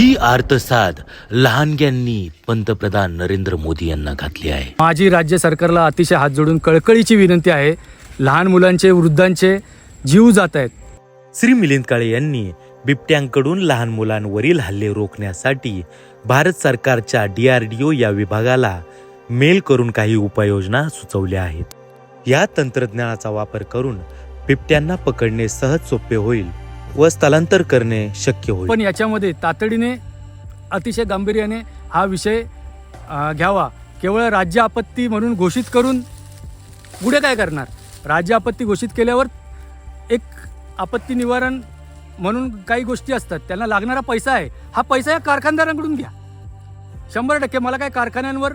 ही आर्तसाद लहानग्यांनी पंतप्रधान नरेंद्र मोदी यांना घातली आहे. माझी राज्य सरकारला अतिशय हात जोडून कळकळीची विनंती आहे. लहान मुलांचे वृद्धांचे जीव जात आहेत. श्री मिलिंद काळे यांनी बिबट्यांकडून लहान मुलांवरील हल्ले रोखण्यासाठी भारत सरकारच्या डीआरडीओ या विभागाला मेल करून काही उपाययोजना सुचवल्या आहेत. या तंत्रज्ञानाचा वापर करून बिबट्यांना पकडणे सहज सोपे होईल. व स्थलांतर करणे शक्य होईल. पण याच्यामध्ये तातडीने अतिशय गांभीर्याने हा विषय घ्यावा. केवळ राज्य आपत्ती म्हणून घोषित करून पुढे काय करणार? राज्य आपत्ती घोषित केल्यावर एक आपत्ती निवारण म्हणून काही गोष्टी असतात. त्यांना लागणारा पैसा आहे. हा पैसा या कारखानदारांकडून घ्या. शंभर टक्के. मला काय कारखान्यांवर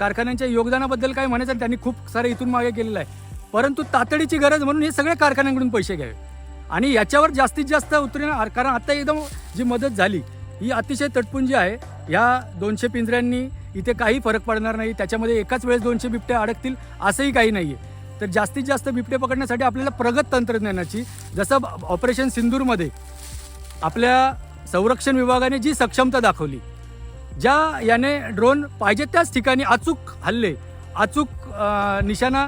कारखान्यांच्या योगदानाबद्दल काय म्हणायचं त्यांनी खूप सारे इथून मागे केलेलं आहे. परंतु तातडीची गरज म्हणून हे सगळे कारखान्यांकडून पैसे घ्यावे. आणि याच्यावर जास्तीत जास्त उतरणार कारण आता एकदम जी मदत झाली ही अतिशय तटपुंजी आहे. या दोनशे पिंजऱ्यांनी इथे काही फरक पडणार नाही. त्याच्यामध्ये एकाच वेळेस दोनशे बिबटे अडकतील असंही काही नाही आहे तर जास्तीत जास्त बिबटे पकडण्यासाठी आपल्याला प्रगत तंत्रज्ञानाची जसं ऑपरेशन सिंदूरमध्ये आपल्या संरक्षण विभागाने जी सक्षमता दाखवली ज्या याने ड्रोन पाहिजे त्याच ठिकाणी अचूक हल्ले अचूक निशाणा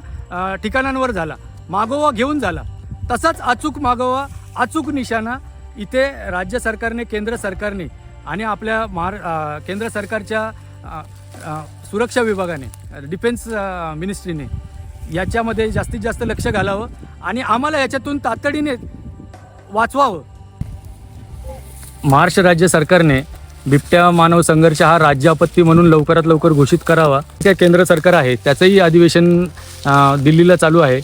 ठिकाणांवर झाला मागोवा घेऊन झाला. तसाच अचूक मागोवा अचूक निशाणा इथे राज्य सरकारने केंद्र सरकारने आणि आपल्या महार केंद्र सरकारच्या सुरक्षा विभागाने डिफेन्स मिनिस्ट्रीने याच्यामध्ये जास्तीत जास्त लक्ष घालावं आणि आम्हाला याच्यातून तातडीने वाचवावं. महाराष्ट्र राज्य सरकारने बिबट्या मानव संघर्ष हा राज्य आपत्ती म्हणून लवकरात लवकर घोषित करावा. त्या केंद्र सरकार आहे त्याचंही अधिवेशन दिल्लीला चालू आहे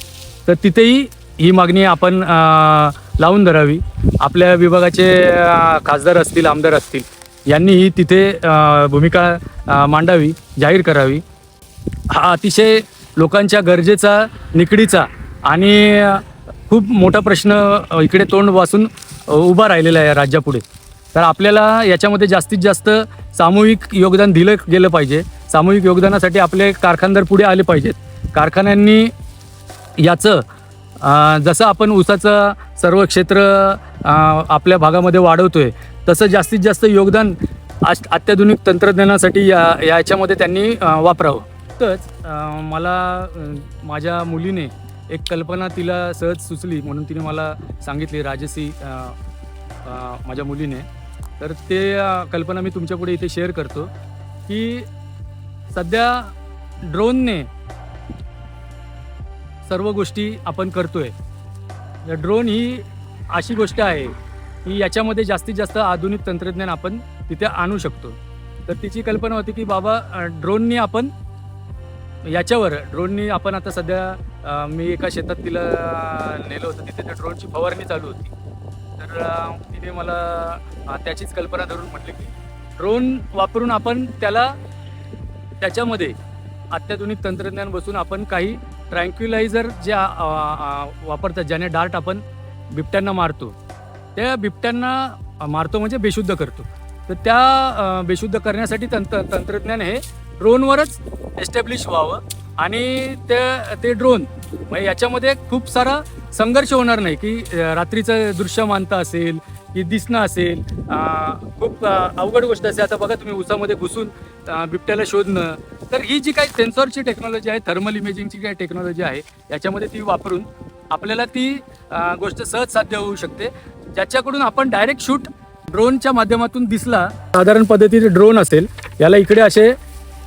तर तिथेही ही मागणी आपण लावून धरावी. आपल्या विभागाचे खासदार असतील आमदार असतील यांनी ही तिथे भूमिका मांडावी जाहीर करावी. हा अतिशय लोकांच्या गरजेचा निकडीचा आणि खूप मोठा प्रश्न इकडे तोंड वाचून उभा राहिलेला आहे राज्यापुढे. तर आपल्याला याच्यामध्ये जास्तीत जास्त सामूहिक योगदान दिलं गेलं पाहिजे. सामूहिक योगदानासाठी आपले कारखानदार पुढे आले पाहिजेत. कारखान्यांनी याचं जसं आपण ऊसाचं सर्व क्षेत्र आपल्या भागामध्ये वाढवतोय तसं जास्तीत जास्त योगदान आज अत्याधुनिक तंत्रज्ञानासाठी या याच्यामध्ये त्यांनी वापरावं. तच मला माझ्या मुलीने एक कल्पना तिला सहज सुचली म्हणून तिने मला सांगितली राजसी माझ्या मुलीने. तर ते कल्पना मी तुमच्यापुढे इथे शेअर करतो की सध्या ड्रोनने सर्व गोष्टी आपण करतोय. ड्रोन ही अशी गोष्ट आहे की याच्यामध्ये जास्तीत जास्त आधुनिक तंत्रज्ञान आपण तिथे आणू शकतो. तर तिची कल्पना होती की बाबा ड्रोननी आपण याच्यावर ड्रोननी आपण आता सध्या मी एका शेतात तिला नेलं होतं तिथे त्या ड्रोनची फवारणी चालू होती. तर तिने मला त्याचीच कल्पना धरून म्हटली की ड्रोन वापरून आपण त्याला त्याच्यामध्ये अत्याधुनिक तंत्रज्ञान बसून आपण काही ट्रँक्युलायझर जे वापरतात ज्याने डार्ट आपण बिबट्यांना मारतो त्या बिबट्यांना मारतो म्हणजे बेशुद्ध करतो. तर त्या बेशुद्ध करण्यासाठी तंत्र तंत्रज्ञान हे ड्रोनवरच एस्टॅब्लिश व्हावं आणि ते ते ड्रोन म्हणजे याच्यामध्ये खूप सारा संघर्ष होणार नाही की रात्रीचं दृश्य मानता असेल की दिसणं असेल. खूप अवघड गोष्ट असेल आता बघा तुम्ही उसामध्ये घुसून बिबट्याला शोधणं. तर ही जी काही सेन्सॉरची टेक्नॉलॉजी आहे थर्मल इमेजिंगची काही टेक्नॉलॉजी आहे याच्यामध्ये ती वापरून आपल्याला ती गोष्ट सहज साध्य होऊ शकते. ज्याच्याकडून आपण डायरेक्ट शूट ड्रोनच्या माध्यमातून दिसला साधारण पद्धतीचे ड्रोन असेल याला इकडे असे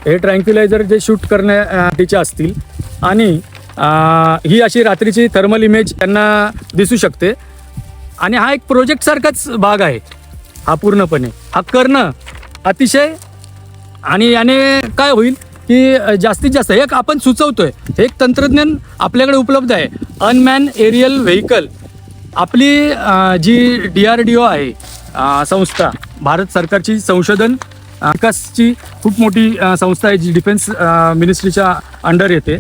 हे ट्रँक्युलायझर जे शूट करण्यासाठीचे असतील. आणि ही अशी रात्रीची थर्मल इमेज त्यांना दिसू शकते. आणि हा एक प्रोजेक्टसारखाच भाग आहे. हा पूर्णपणे. हा करणं अतिशय आणि याने काय होईल की जास्तीत जास्त एक आपण सुचवतोय. हे एक तंत्रज्ञान आपल्याकडे उपलब्ध आहे. अनमॅन एरियल व्हेकल आपली जी डी आर डी ओ आहे संस्था भारत सरकारची संशोधन विकासची खूप मोठी संस्था आहे जी डिफेन्स मिनिस्ट्रीच्या अंडर येते.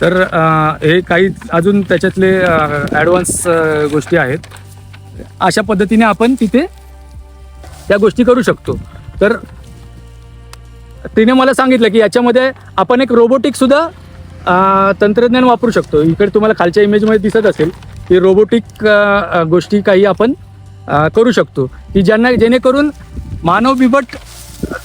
तर हे काही अजून त्याच्यातले ॲडव्हान्स गोष्टी आहेत. अशा पद्धतीने आपण तिथे त्या गोष्टी करू शकतो. तर तिने मला सांगितलं की याच्यामध्ये आपण एक रोबोटिक सुद्धा तंत्रज्ञान वापरू शकतो. इकडे तुम्हाला खालच्या इमेजमध्ये दिसत असेल की रोबोटिक गोष्टी काही आपण करू शकतो. की ज्यांना जेणेकरून मानव बिबट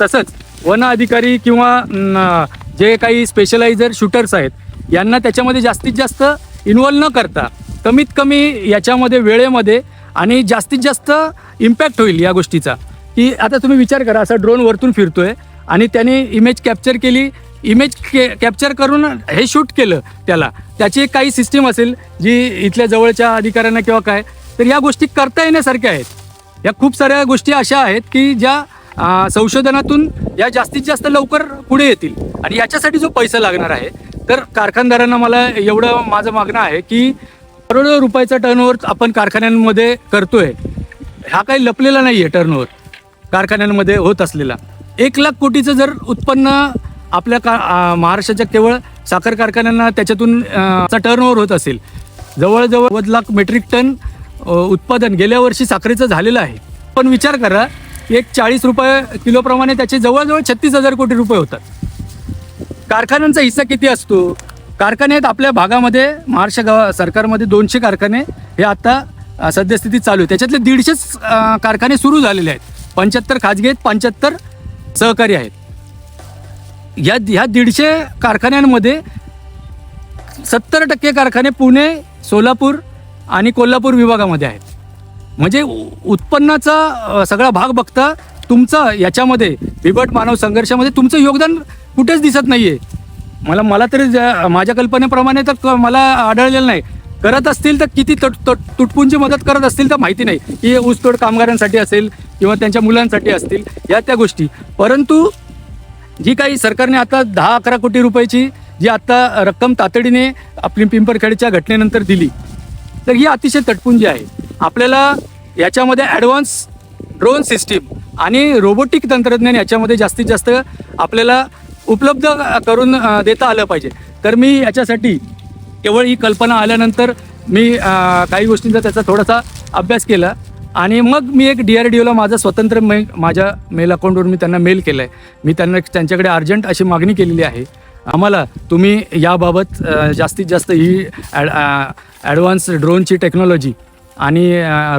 तसंच वन अधिकारी किंवा जे काही स्पेशलायझर शूटर्स आहेत यांना त्याच्यामध्ये जास्तीत जास्त इन्वॉल्व न करता कमीत कमी याच्यामध्ये वेळेमध्ये आणि जास्तीत जास्त इम्पॅक्ट होईल या गोष्टीचा. की आता तुम्ही विचार करा असा ड्रोन वरतून फिरतोय आणि त्याने इमेज कॅप्चर केली. इमेज के कॅप्चर करून हे शूट केलं त्याला. त्याची एक काही सिस्टीम असेल जी इथल्या जवळच्या अधिकाऱ्यांना किंवा काय तर या गोष्टी करता येण्यासारख्या आहेत. या खूप साऱ्या गोष्टी अशा आहेत की ज्या संशोधनातून या जास्तीत जास्त लवकर पुढे येतील. आणि याच्यासाठी जो पैसा लागणार आहे तर कारखानदारांना मला एवढं माझं मागणं आहे की करोडो रुपयाचा टर्नओव्हर आपण कारखान्यांमध्ये करतोय. हा काही लपलेला नाही आहे टर्नओव्हर कारखान्यांमध्ये होत असलेला. एक लाख कोटीचं जर उत्पन्न आपल्या का महाराष्ट्राच्या केवळ साखर कारखान्यांना त्याच्यातून टर्नओव्हर होत असेल. जवळजवळ नव्वद लाख मेट्रिक टन उत्पादन गेल्या वर्षी साखरेचं झालेलं आहे. पण विचार करा एक चाळीस रुपये किलोप्रमाणे त्याचे जवळजवळ छत्तीस हजार कोटी रुपये होतात. कारखान्यांचा हिस्सा किती असतो? कारखाने आहेत आपल्या भागामध्ये महाराष्ट्र गावा सरकारमध्ये दोनशे कारखाने हे आता सद्यस्थितीत चालू आहे त्याच्यातले दीडशेच कारखाने सुरू झालेले आहेत. पंच्याहत्तर खाजगी आहेत पंच्याहत्तर सहकारी आहेत. या ह्या दीडशे कारखान्यांमध्ये सत्तर टक्के कारखाने पुणे सोलापूर आणि कोल्हापूर विभागामध्ये आहेत. म्हणजे उत्पन्नाचा सगळा भाग बघता तुमचं याच्यामध्ये बिबट मानव संघर्षामध्ये तुमचं योगदान कुठेच दिसत नाही आहे मला मला तरी माझ्या कल्पनेप्रमाणे तर मला आढळलेलं नाही. करत असतील तर किती तट तट तुटपुंची मदत करत असतील तर माहिती नाही. की ऊसतोड कामगारांसाठी असेल किंवा त्यांच्या मुलांसाठी असतील या त्या गोष्टी. परंतु जी काही सरकारने आता दहा अकरा कोटी रुपयाची जी आता रक्कम तातडीने आपली पिंपरखेडच्या घटनेनंतर दिली तर ही अतिशय तटपुंजी आहे. आपल्याला याच्यामध्ये ॲडव्हान्स ड्रोन सिस्टीम आणि रोबोटिक तंत्रज्ञान याच्यामध्ये जास्तीत जास्त आपल्याला उपलब्ध करून देता आलं पाहिजे. तर मी याच्यासाठी केवळ ही कल्पना आल्यानंतर मी काही गोष्टींचा त्याचा थोडासा अभ्यास केला. आणि मग मी एक डी आर डी ओला माझा स्वतंत्र मे माझ्या मेल अकाउंटवर मी त्यांना मेल केलं आहे मी त्यांना त्यांच्याकडे अर्जंट अशी मागणी केलेली आहे. आम्हाला तुम्ही याबाबत जास्तीत जास्त ही ॲड ॲडव्हान्स ड्रोनची टेक्नॉलॉजी आणि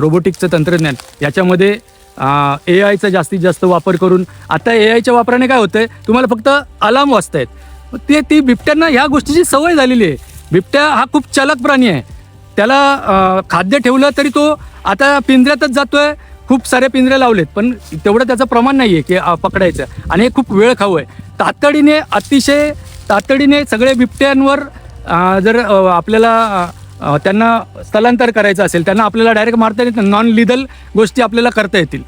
रोबोटिक्सचं तंत्रज्ञान याच्यामध्ये ए आयचा जास्तीत जास्त वापर करून आता ए आयच्या वापराने काय होतंय? तुम्हाला फक्त अलार्म वाजतायत. ते ती बिबट्यांना ह्या गोष्टीची सवय झालेली आहे. बिबट्या हा खूप चालक प्राणी आहे. त्याला खाद्य ठेवलं तरी तो आता पिंजऱ्यातच जातोय. खूप सारे पिंजरे लावलेत पण तेवढं त्याचं प्रमाण नाही आहे की पकडायचं. आणि हे खूप वेळ खाऊ आहे. तातडीने अतिशय तातडीने सगळे बिबट्यांवर जर आपल्याला त्यांना स्थलांतर करायचं असेल त्यांना आपल्याला डायरेक्ट मारता येत नॉन लिदल गोष्टी आपल्याला करता येतील.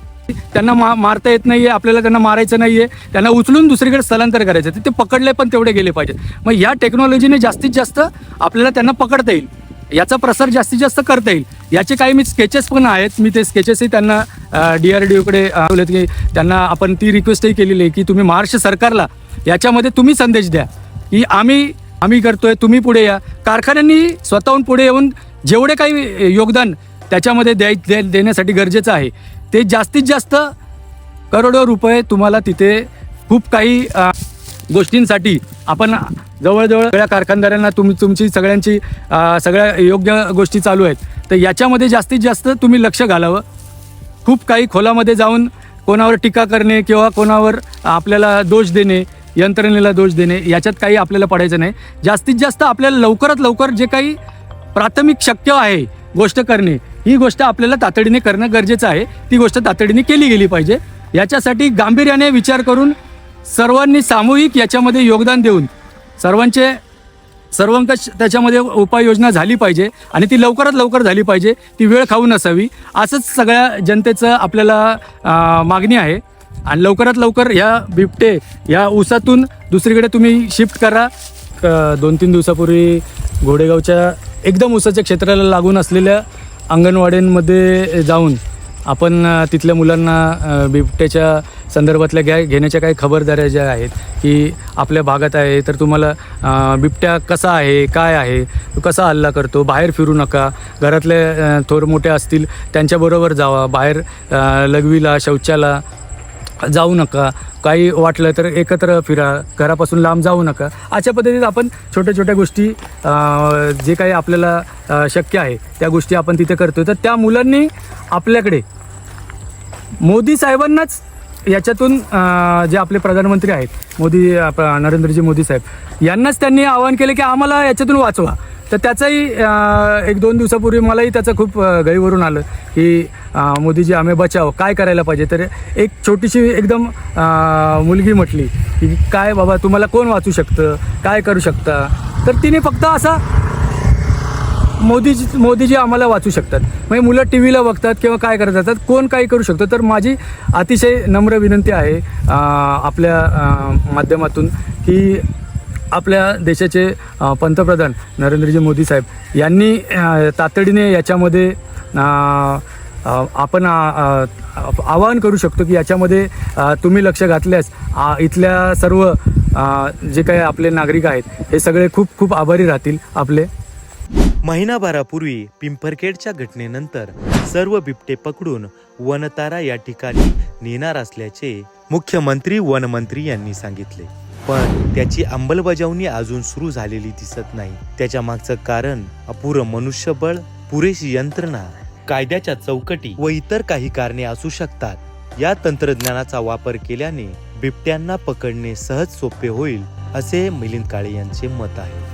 त्यांना मा मारता येत नाहीये आपल्याला त्यांना मारायचं नाहीये. त्यांना उचलून दुसरीकडे स्थलांतर करायचं आहे. ते पकडले पण तेवढे गेले पाहिजेत. मग या टेक्नॉलॉजीने जास्तीत जास्त आपल्याला त्यांना पकडता येईल. याचा प्रसार जास्तीत जास्त करता येईल. याचे काही मी स्केचेस पण आहेत. मी ते स्केचेसही त्यांना डी आर डी ओकडे की त्यांना आपण ती रिक्वेस्टही केलेली आहे की तुम्ही महाराष्ट्र सरकारला याच्यामध्ये तुम्ही संदेश द्या की आम्ही आम्ही करतोय तुम्ही पुढे या. कारखान्यांनी स्वतःहून पुढे येऊन जेवढे काही योगदान त्याच्यामध्ये द्याय दे देण्यासाठी गरजेचं आहे ते जास्तीत जास्त करोडो रुपये तुम्हाला तिथे खूप काही गोष्टींसाठी आपण जवळजवळ सगळ्या कारखानदारांना तुम तुमची सगळ्यांची सगळ्या योग्य गोष्टी चालू आहेत. तर याच्यामध्ये जास्तीत जास्त तुम्ही लक्ष घालावं. खूप काही खोलामध्ये जाऊन कोणावर टीका करणे किंवा कोणावर आपल्याला दोष देणे यंत्रणेला दोष देणे याच्यात काही आपल्याला पडायचं नाही. जास्तीत जास्त आपल्याला लवकरात लवकर जे काही प्राथमिक शक्य आहे गोष्ट करणे ही गोष्ट आपल्याला तातडीने करणं गरजेचं आहे. ती गोष्ट तातडीने केली गेली पाहिजे. याच्यासाठी गांभीर्याने विचार करून सर्वांनी सामूहिक याच्यामध्ये योगदान देऊन सर्वांचे सर्वंकष त्याच्यामध्ये उपाययोजना झाली पाहिजे आणि ती लवकरात लवकर झाली पाहिजे. ती वेळ खाऊ नसावी. असंच सगळ्या जनतेचं आपल्याला मागणी आहे. आणि लवकरात लवकर या बिबटे या ऊसातून दुसरीकडे तुम्ही शिफ्ट करा. दोन तीन दिवसापूर्वी घोडेगावच्या एकदम ऊसाच्या क्षेत्राला लागून असलेल्या अंगणवाड्यांमध्ये जाऊन आपण तिथल्या मुलांना बिबट्याच्या संदर्भातल्या घ्या घेण्याच्या काही खबरदाऱ्या ज्या आहेत की आपल्या भागात आहे तर तुम्हाला बिबट्या कसा आहे काय आहे तो कसा हल्ला करतो बाहेर फिरू नका घरातले थोर मोठे असतील त्यांच्याबरोबर जावा बाहेर लघवीला शौचाला जाऊ नका. काही वाटलं तर एकत्र फिरा. घरापासून लांब जाऊ नका. अशा पद्धतीत आपण छोट्या छोट्या गोष्टी जे काही आपल्याला शक्य आहे त्या गोष्टी आपण तिथे करतो तर त्या मुलांनी आपल्याकडे मोदी साहेबांनाच याच्यातून जे आपले प्रधानमंत्री आहेत मोदी नरेंद्रजी मोदी साहेब यांनाच त्यांनी आवाहन केलं की आम्हाला याच्यातून वाचवा. तर त्याचाही एक दोन दिवसापूर्वी मलाही त्याचं खूप अं, गैवरून आलं की मोदीजी आम्ही बचाव काय करायला पाहिजे? तर एक छोटीशी एकदम मुलगी म्हटली की काय बाबा तुम्हाला कोण वाचू शकतं? काय करू शकता? तर तिने फक्त असा मोदीजी मोदीजी आम्हाला वाचू शकतात. म्हणजे मुलं टी व्हीला बघतात किंवा काय करत जातात कोण काही करू शकतं? तर माझी अतिशय नम्र विनंती आहे आपल्या माध्यमातून की आपल्या देशाचे पंतप्रधान नरेंद्रजी मोदी साहेब यांनी तातडीने याच्यामध्ये आपण आवाहन करू शकतो की याच्यामध्ये तुम्ही लक्ष घातल्यास इथल्या सर्व जे काही आपले नागरिक आहेत हे सगळे खूप खूप आभारी राहतील आपले. महिनाभरापूर्वी पिंपरखेडच्या घटनेनंतर सर्व बिबटे पकडून वनतारा या ठिकाणी नेणार असल्याचे मुख्यमंत्री वनमंत्री यांनी सांगितले. पण त्याची अंमलबजावणी अजून सुरू झालेली दिसत नाही. त्याच्या मागचं कारण अपुरं मनुष्यबळ पुरेशी यंत्रणा कायद्याच्या चौकटी व इतर काही कारणे असू शकतात. या तंत्रज्ञानाचा वापर केल्याने बिबट्यांना पकडणे सहज सोपे होईल असे मिलिंद काळे यांचे मत आहे.